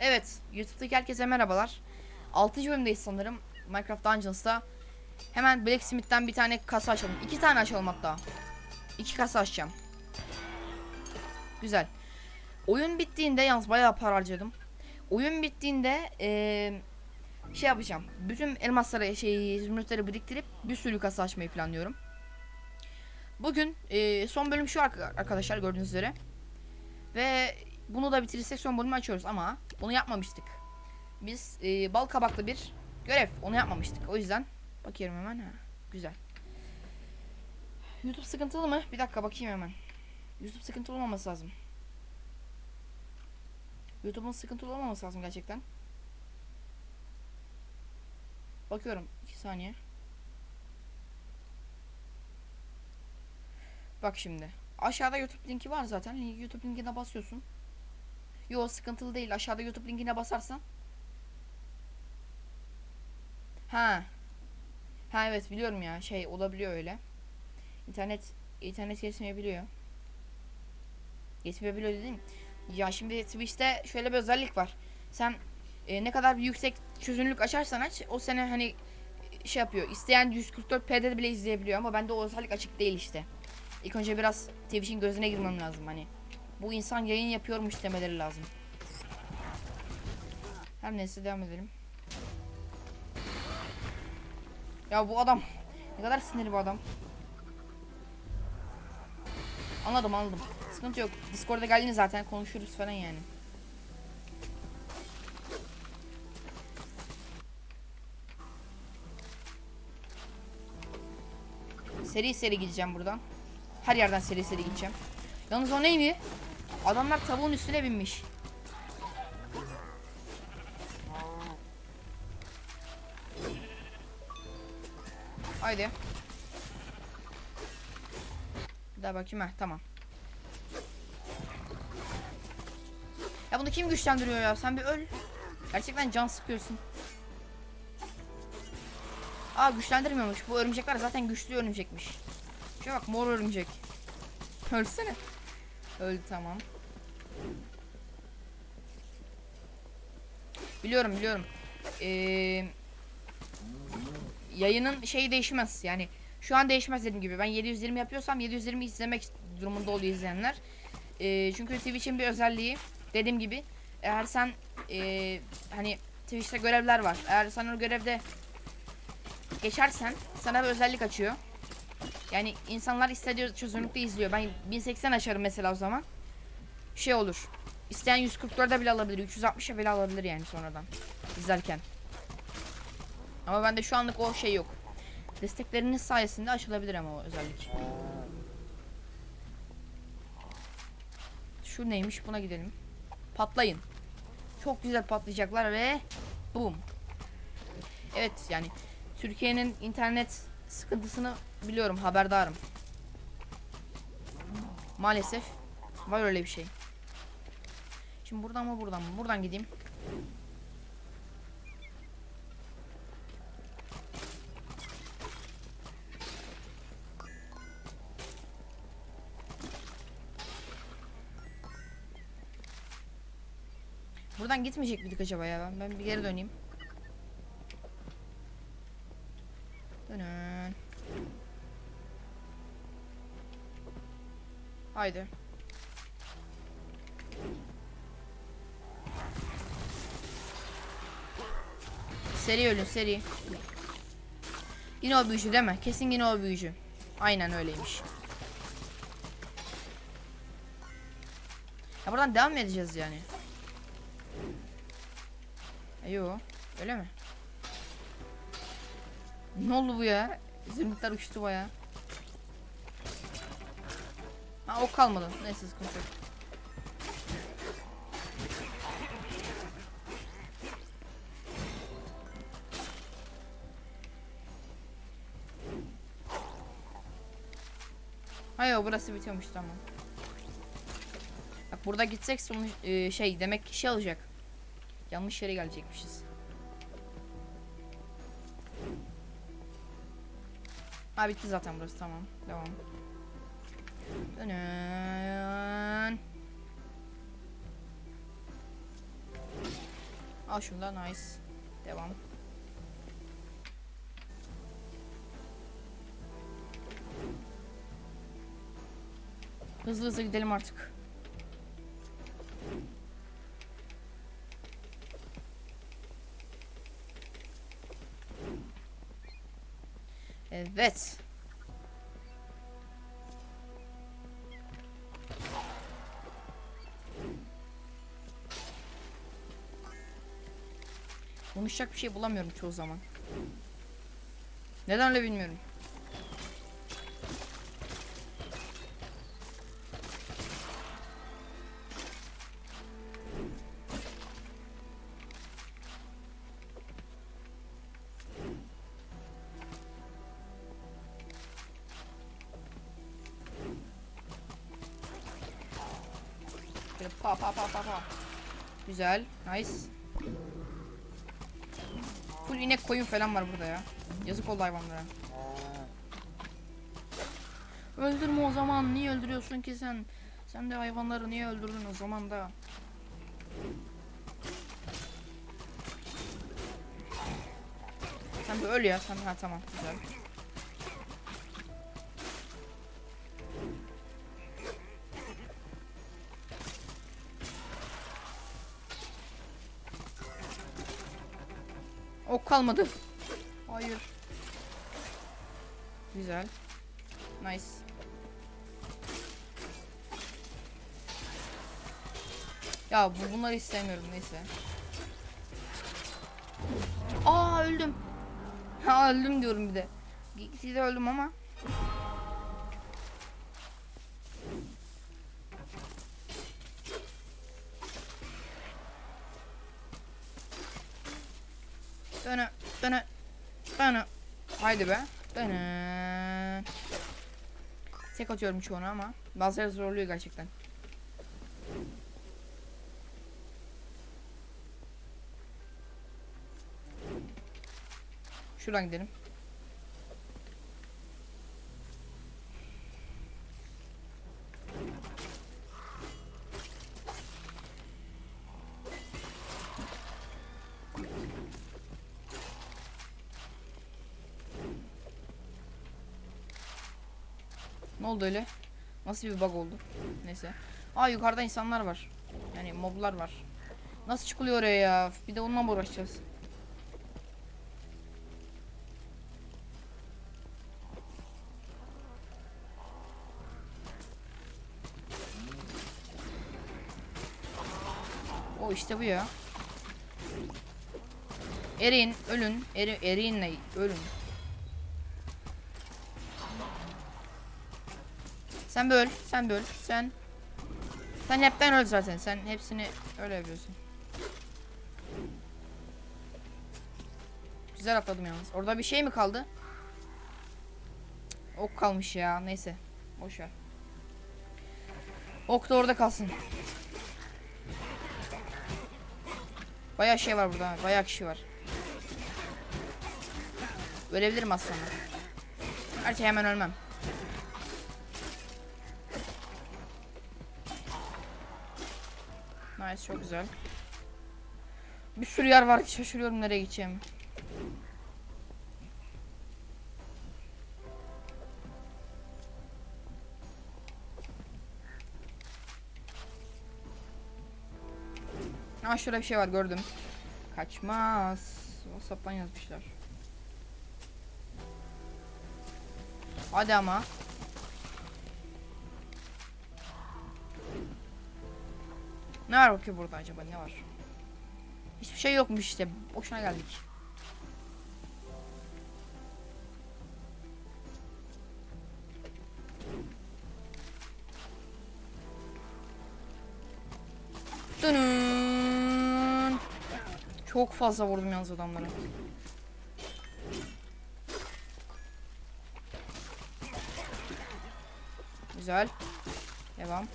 Evet, YouTube'daki herkese merhabalar. 6. bölümdeyiz sanırım. Minecraft Dungeons'ta. Hemen Blacksmith'ten bir tane kasa açalım. İki tane açalım hatta. İki kasa açacağım. Güzel. Oyun bittiğinde yalnız bayağı para harcadım. Oyun bittiğinde eee, şey yapacağım. Bütün elmasları, şey, zümrütleri biriktirip bir sürü kasa açmayı planlıyorum. Bugün eee, son bölüm şu arka- arkadaşlar gördüğünüz üzere. Ve bunu da bitirirsek son bölümü açıyoruz ama bunu yapmamıştık. Biz e, bal kabaklı bir görev onu yapmamıştık. O yüzden bakıyorum hemen. Ha, güzel. YouTube sıkıntılı mı? Bir dakika bakayım hemen. YouTube sıkıntılı olmaması lazım. YouTube'un sıkıntılı olmaması lazım gerçekten. Bakıyorum. 2 saniye. Bak şimdi. Aşağıda YouTube linki var zaten. YouTube linkine basıyorsun. Yo sıkıntılı değil. Aşağıda YouTube linkine basarsan. Ha. Ha evet biliyorum ya. Şey olabiliyor öyle. İnternet internet yetmeyebiliyor. Yetmeyebiliyor dedim. Ya şimdi Twitch'te şöyle bir özellik var. Sen e, ne kadar yüksek çözünürlük açarsan aç o sene hani e, şey yapıyor. İsteyen 144p'de bile izleyebiliyor ama bende o özellik açık değil işte. İlk önce biraz Twitch'in gözüne girmem lazım hani. Bu insan yayın yapıyormuş demeleri lazım. Her neyse devam edelim. Ya bu adam ne kadar sinirli bu adam. Anladım anladım. Sıkıntı yok. Discord'a geldiğinde zaten konuşuruz falan yani. Seri seri gideceğim buradan. Her yerden seri seri gideceğim. Yalnız o neymi? Adamlar tavuğun üstüne binmiş. Haydi. Bir daha bakayım heh tamam. Ya bunu kim güçlendiriyor ya? Sen bir öl. Gerçekten can sıkıyorsun. Aa güçlendirmiyormuş. Bu örümcekler zaten güçlü örümcekmiş. Şuna bak mor örümcek. Ölsene. Öldü tamam. Biliyorum biliyorum. Ee, yayının şeyi değişmez yani. Şu an değişmez dediğim gibi. Ben 720 yapıyorsam 720 izlemek durumunda oluyor izleyenler. Ee, çünkü Twitch'in bir özelliği dediğim gibi eğer sen ee, hani Twitch'te görevler var. Eğer sen o görevde geçersen sana bir özellik açıyor. Yani insanlar istediği çözünürlükte izliyor. Ben 1080 açarım mesela o zaman. Şey olur. İsteyen 144'e bile alabilir. 360'a bile alabilir yani sonradan. izlerken. Ama bende şu anlık o şey yok. Destekleriniz sayesinde açılabilir ama o özellik. Şu neymiş buna gidelim. Patlayın. Çok güzel patlayacaklar ve boom. Evet yani Türkiye'nin internet sıkıntısını biliyorum haberdarım. Maalesef var öyle bir şey. Şimdi buradan mı buradan mı? Buradan gideyim. Buradan gitmeyecek miydik acaba ya? Ben, ben bir geri döneyim. Dönün. Haydi. Seri ölün seri. Yine o büyücü mi? Kesin yine o büyücü. Aynen öyleymiş. Ya buradan devam edeceğiz yani? E, Yo, öyle mi? Ne oldu bu ya? Zümrütler uçtu baya. Ha o kalmadı. Neyse sıkıntı yok. Hayır burası bitiyormuş tamam. Bak burada gitsek sonuç e, şey demek ki şey olacak. Yanlış yere gelecekmişiz. Ha bitti zaten burası tamam. Devam. Dönün. Al şunu da nice. Devam. Hızlı hızlı gidelim artık. Evet. Konuşacak bir şey bulamıyorum çoğu zaman. Neden öyle bilmiyorum. Böyle pa pa pa pa pa. Güzel. Nice. Full inek koyun falan var burada ya. Yazık oldu hayvanlara. Öldürme o zaman. Niye öldürüyorsun ki sen? Sen de hayvanları niye öldürdün o zaman da? Sen bir öl ya. Sen ha tamam güzel. Ok kalmadı. Hayır. Güzel. Nice. Ya bu bunları istemiyorum neyse. Aa öldüm. Ha öldüm diyorum bir de. De öldüm ama. Döne, döne, döne. Haydi be. Döne. Tek atıyorum çoğunu ama bazıları zorluyor gerçekten. Şuradan gidelim. Ne oldu öyle? Nasıl bir bug oldu? Neyse. Aa yukarıda insanlar var. Yani moblar var. Nasıl çıkılıyor oraya ya? Bir de onunla mı uğraşacağız? O işte bu ya. Eriyin, ölün. Eri, eriyinle ölün. Sen böl, sen böl, sen. Sen hepten öl zaten. Sen hepsini öyle yapıyorsun. Güzel atladım yalnız. Orada bir şey mi kaldı? Ok kalmış ya. Neyse. Boş ver. Ok da orada kalsın. Bayağı şey var burada. Bayağı kişi var. Ölebilirim aslında. Gerçi hemen ölmem. Nice çok güzel. Bir sürü yer var ki şaşırıyorum nereye gideceğim. Aa şurada bir şey var gördüm. Kaçmaz. Whatsapp'tan yazmışlar. Hadi ama. Ne var ki burada acaba ne var? Hiçbir şey yokmuş işte. Boşuna geldik. Dönün. Çok fazla vurdum yalnız adamlara. Güzel. Devam.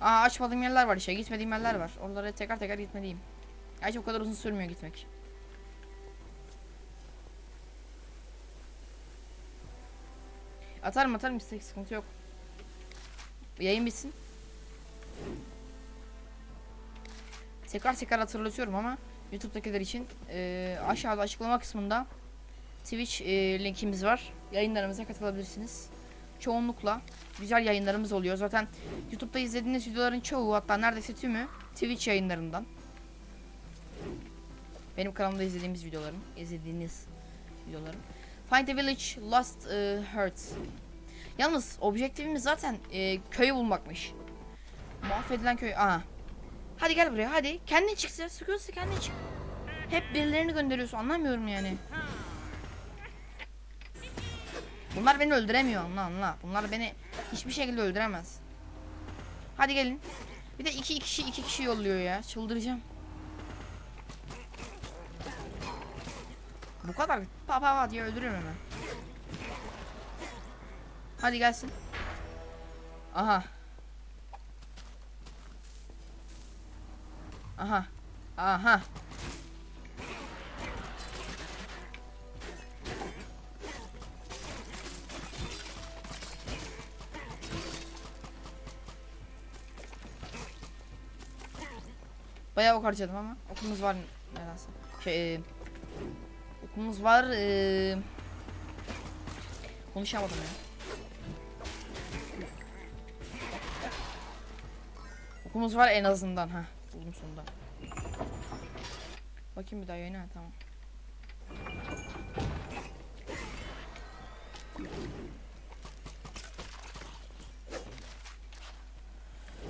Aa açmadığım yerler var işte. Gitmediğim yerler var. Oralara tekrar tekrar gitmeliyim. Gerçi o kadar uzun sürmüyor gitmek. Atarım atarım istek sıkıntı yok. Yayın bitsin. Tekrar tekrar hatırlatıyorum ama YouTube'dakiler için e, aşağıda açıklama kısmında Twitch e, linkimiz var. Yayınlarımıza katılabilirsiniz. Çoğunlukla güzel yayınlarımız oluyor. Zaten YouTube'da izlediğiniz videoların çoğu hatta neredeyse tümü Twitch yayınlarından. Benim kanalımda izlediğimiz videolarım, izlediğiniz videolarım. Find a village lost e, hurts. Yalnız objektifimiz zaten e, köyü bulmakmış. Mahvedilen köy. Aha. Hadi gel buraya hadi. Kendin çıksın. Sıkıyorsa kendin çık. Hep birilerini gönderiyorsun anlamıyorum yani. Bunlar beni öldüremiyor anla anla. Bunlar beni hiçbir şekilde öldüremez. Hadi gelin. Bir de iki kişi iki kişi yolluyor ya. Çıldıracağım. Bu kadar pa pa diye öldürüyorum hemen. Hadi gelsin. Aha. Aha. Aha. Bayağı ok harcadım ama okumuz var nedense. Şey, e, okumuz var. E, konuşamadım ya. Okumuz var en azından ha. Buldum sonunda. Bakayım bir daha yayına tamam.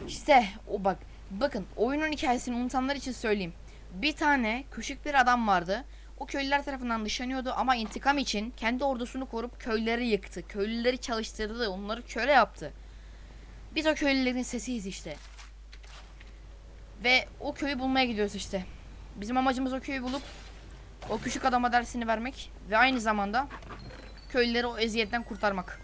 İşte o bak bakın oyunun hikayesini unutanlar için söyleyeyim. Bir tane küçük bir adam vardı. O köylüler tarafından dışlanıyordu ama intikam için kendi ordusunu korup köyleri yıktı. Köylüleri çalıştırdı, onları köle yaptı. Biz o köylülerin sesiyiz işte. Ve o köyü bulmaya gidiyoruz işte. Bizim amacımız o köyü bulup o küçük adama dersini vermek ve aynı zamanda köylüleri o eziyetten kurtarmak.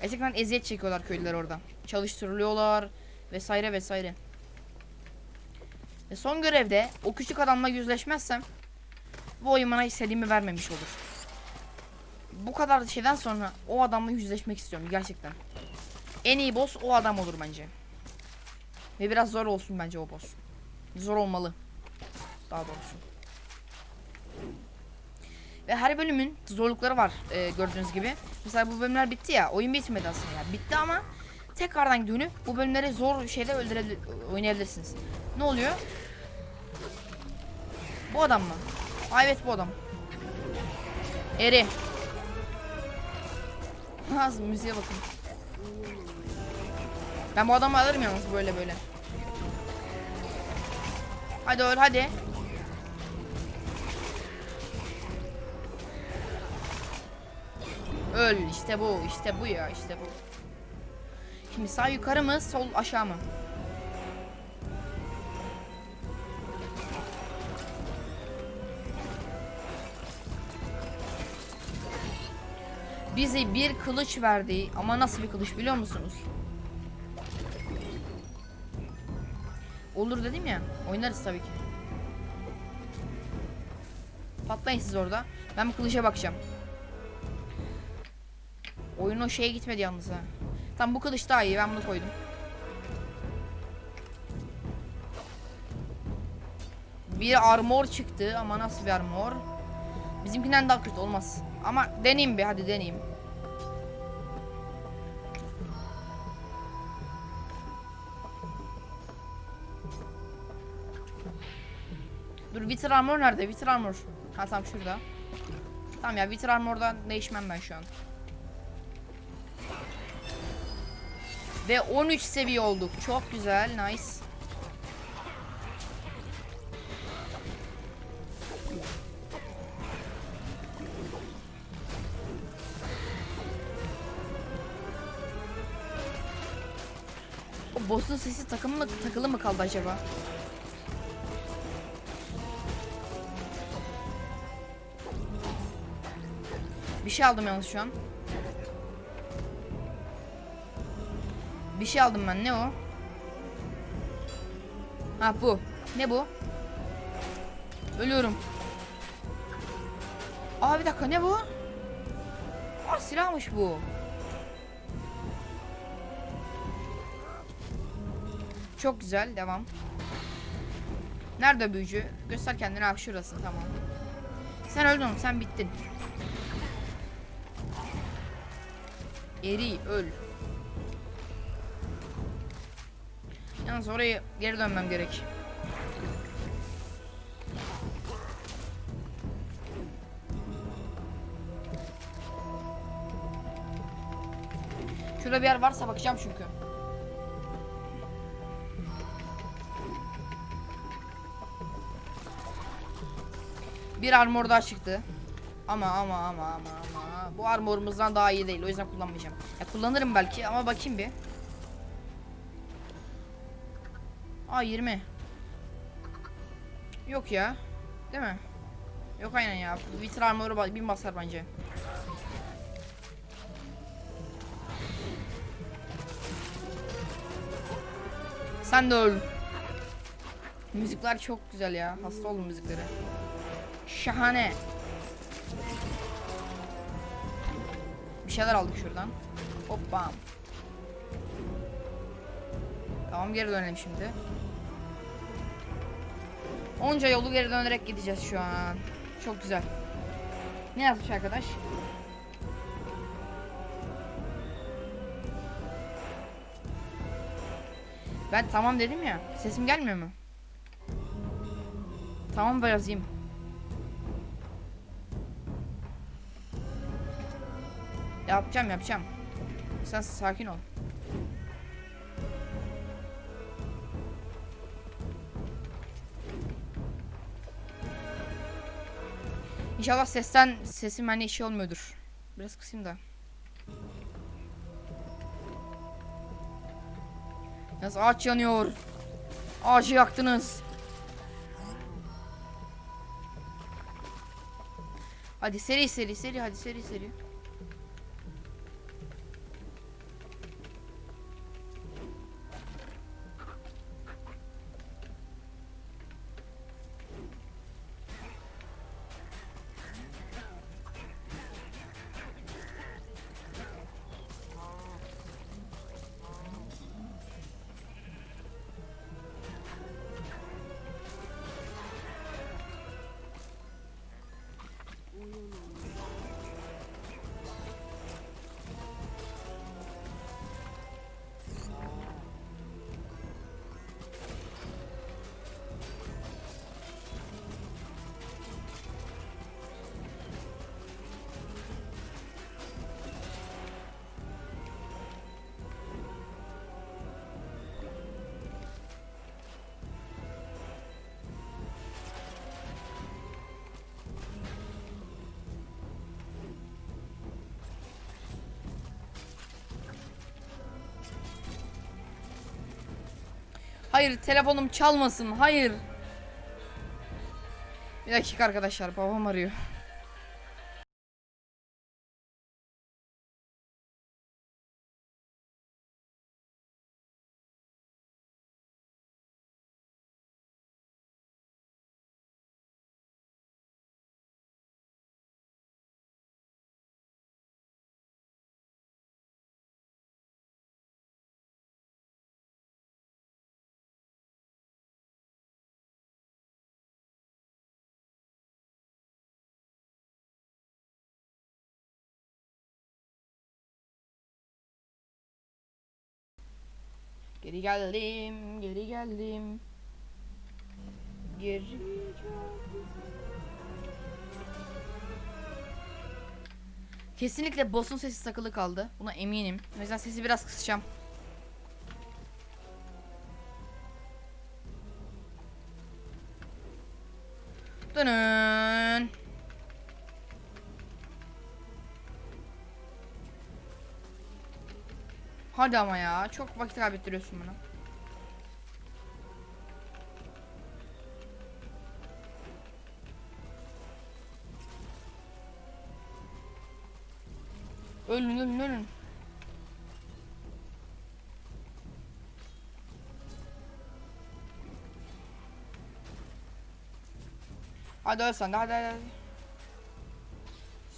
Gerçekten eziyet çekiyorlar köylüler orada. Çalıştırılıyorlar vesaire vesaire. Ve son görevde o küçük adamla yüzleşmezsem bu oyun bana istediğimi vermemiş olur. Bu kadar şeyden sonra o adamla yüzleşmek istiyorum gerçekten. En iyi boss o adam olur bence. Ve biraz zor olsun bence o boss. Zor olmalı. Daha doğrusu. Ve her bölümün zorlukları var e, gördüğünüz gibi. Mesela bu bölümler bitti ya. Oyun bitmedi aslında. Yani. Bitti ama tekrardan dönüp bu bölümleri zor şeyde öldürebilir, oynayabilirsiniz. Ne oluyor? Bu adam mı? Aa, evet bu adam. Eri. Ha müziğe bakın. Ben bu adamı alırım yalnız böyle böyle. Hadi öl hadi. Öl işte bu işte bu ya işte bu. Şimdi sağ yukarı mı sol aşağı mı? Bize bir kılıç verdi ama nasıl bir kılıç biliyor musunuz? Olur dedim ya. Oynarız tabii ki. Patlayın siz orada. Ben bu kılıca bakacağım. Oyun o şeye gitmedi yalnız ha. Tam bu kılıç daha iyi. Ben bunu koydum. Bir armor çıktı ama nasıl bir armor? Bizimkinden daha kötü olmaz. Ama deneyeyim bir hadi deneyeyim. Dur Wither Armor nerede? Wither Armor. Ha tam şurada. Tamam ya Wither Armor'dan değişmem ben şu an. Ve 13 seviye olduk. Çok güzel. Nice. O boss'un sesi takımı mı, takılı mı kaldı acaba? Bir şey aldım yalnız şu an. Bir şey aldım ben. Ne o? Ha bu. Ne bu? Ölüyorum. Aa bir dakika ne bu? Aa silahmış bu. Çok güzel devam. Nerede büyücü? Göster kendini. Ha şurası tamam. Sen öldün sen bittin. Eri öl. Yalnız oraya geri dönmem gerek. Şurada bir yer varsa bakacağım çünkü. Bir armor daha çıktı. Ama ama ama ama ama bu armorumuzdan daha iyi değil. O yüzden kullanmayacağım. Ya kullanırım belki ama bakayım bir. Aa 20. Yok ya. Değil mi? Yok aynen ya. Wither armoru bin basar bence. Sen de öl. Müzikler çok güzel ya. Hasta oldum müziklere. Şahane. Bir şeyler aldık şuradan. Hoppa. Tamam geri dönelim şimdi. Onca yolu geri dönerek gideceğiz şu an. Çok güzel. Ne yazmış arkadaş? Ben tamam dedim ya. Sesim gelmiyor mu? Tamam ben yazayım. Yapacağım yapacağım. Sen sakin ol. İnşallah sesten sesim hani şey olmuyordur. Biraz kısayım da. Yalnız ağaç yanıyor. Ağacı yaktınız. Hadi seri seri seri hadi seri seri. Hayır telefonum çalmasın. Hayır. Bir dakika arkadaşlar babam arıyor. Geri geldim, geri geldim. Geri geldim. Kesinlikle boss'un sesi takılı kaldı. Buna eminim. O yüzden sesi biraz kısacağım. Dönün. Hadi ama ya. Çok vakit kaybettiriyorsun bana. Ölün ölün ölün. Hadi öl sen de hadi hadi.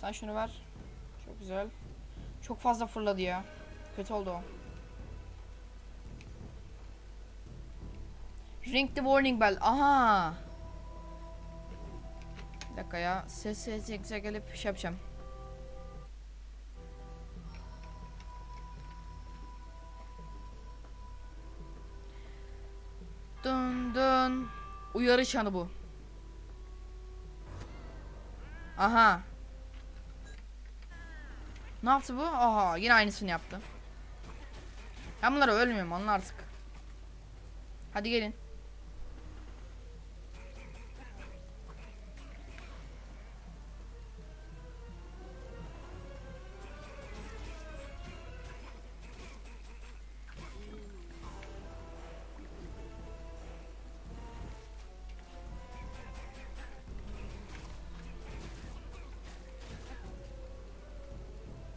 Sen şunu ver. Çok güzel. Çok fazla fırladı ya. Kötü oldu o. Ring the warning bell. Aha. Bir dakika ya. Ses ses ses gelip şey yapacağım. Dın dın. Uyarı çanı bu. Aha. Ne yaptı bu? Aha yine aynısını yaptı. Ben bunlara ölmüyorum anla artık. Hadi gelin.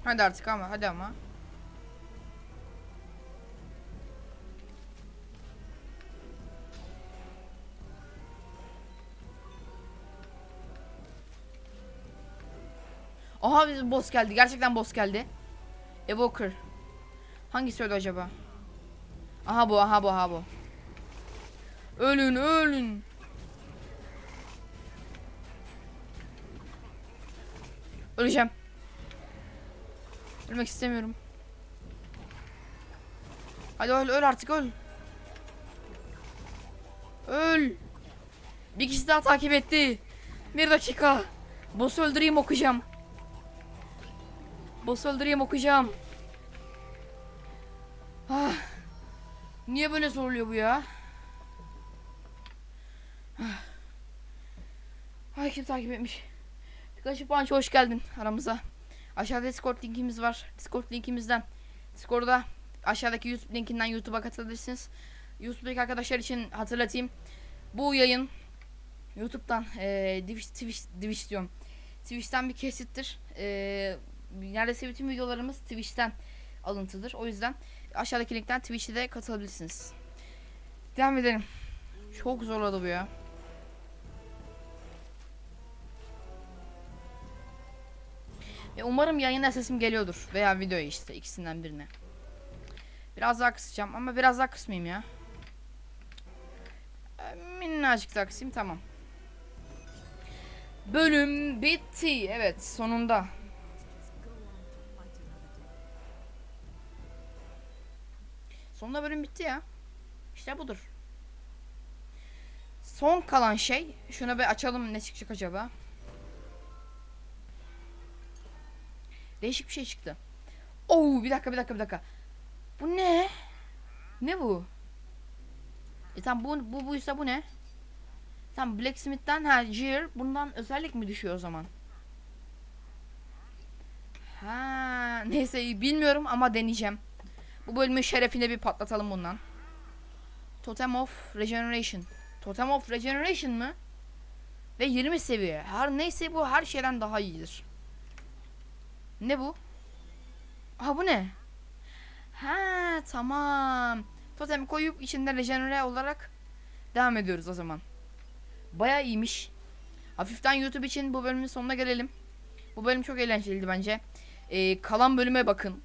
Hadi artık ama hadi ama. Aha bizim boss geldi. Gerçekten boss geldi. Evoker. Hangisi öldü acaba? Aha bu, aha bu, aha bu. Ölün, ölün. Öleceğim. Ölmek istemiyorum. Hadi öl, öl artık öl. Öl. Bir kişi daha takip etti. Bir dakika. Boss öldüreyim okuyacağım. Boss öldüreyim okuyacağım. Ah. Niye böyle soruluyor bu ya? Ah. Ay kim takip etmiş? Pikachu Punch hoş geldin aramıza. Aşağıda Discord linkimiz var. Discord linkimizden Discord'da aşağıdaki YouTube linkinden YouTube'a katılabilirsiniz. YouTube'daki arkadaşlar için hatırlatayım. Bu yayın YouTube'dan eee Twitch, Twitch, Twitch diyorum. Twitch'ten bir kesittir. Eee neredeyse bütün videolarımız Twitch'ten alıntıdır. O yüzden aşağıdaki linkten Twitch'e de katılabilirsiniz. Devam edelim. Çok zorladı bu ya. Ve umarım yayında sesim geliyordur. Veya videoya işte ikisinden birine. Biraz daha kısacağım ama biraz daha kısmayayım ya. Ee, Minnacık daha kısayım tamam. Bölüm bitti. Evet sonunda. Sonunda bölüm bitti ya. İşte budur. Son kalan şey. Şunu bir açalım ne çıkacak acaba. Değişik bir şey çıktı. Oo bir dakika bir dakika bir dakika. Bu ne? Ne bu? E tamam bu, bu buysa bu ne? Tamam Blacksmith'ten ha Gear bundan özellik mi düşüyor o zaman? Ha neyse bilmiyorum ama deneyeceğim. Bu bölümün şerefine bir patlatalım bundan. Totem of Regeneration. Totem of Regeneration mı? Ve 20 seviye. Her neyse bu her şeyden daha iyidir. Ne bu? Aha bu ne? Ha tamam. Totem koyup içinde rejenere olarak devam ediyoruz o zaman. Baya iyiymiş. Hafiften YouTube için bu bölümün sonuna gelelim. Bu bölüm çok eğlenceliydi bence. Ee, kalan bölüme bakın.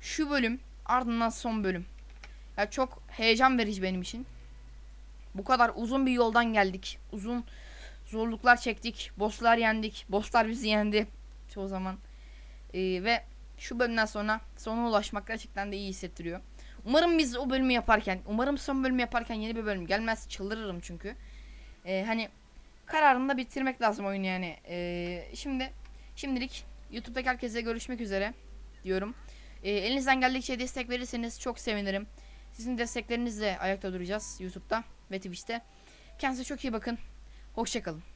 Şu bölüm ardından son bölüm. Ya çok heyecan verici benim için. Bu kadar uzun bir yoldan geldik. Uzun zorluklar çektik. Bosslar yendik. Bosslar bizi yendi. Çoğu zaman. Ee, ve şu bölümden sonra sona ulaşmak gerçekten de iyi hissettiriyor. Umarım biz o bölümü yaparken, umarım son bölümü yaparken yeni bir bölüm gelmez. Çıldırırım çünkü. Ee, hani kararında bitirmek lazım oyunu yani. Ee, şimdi şimdilik YouTube'daki herkese görüşmek üzere diyorum. Ee, elinizden geldikçe destek verirseniz çok sevinirim. Sizin desteklerinizle ayakta duracağız YouTube'da ve Twitch'te. Kendinize çok iyi bakın. Hoşçakalın.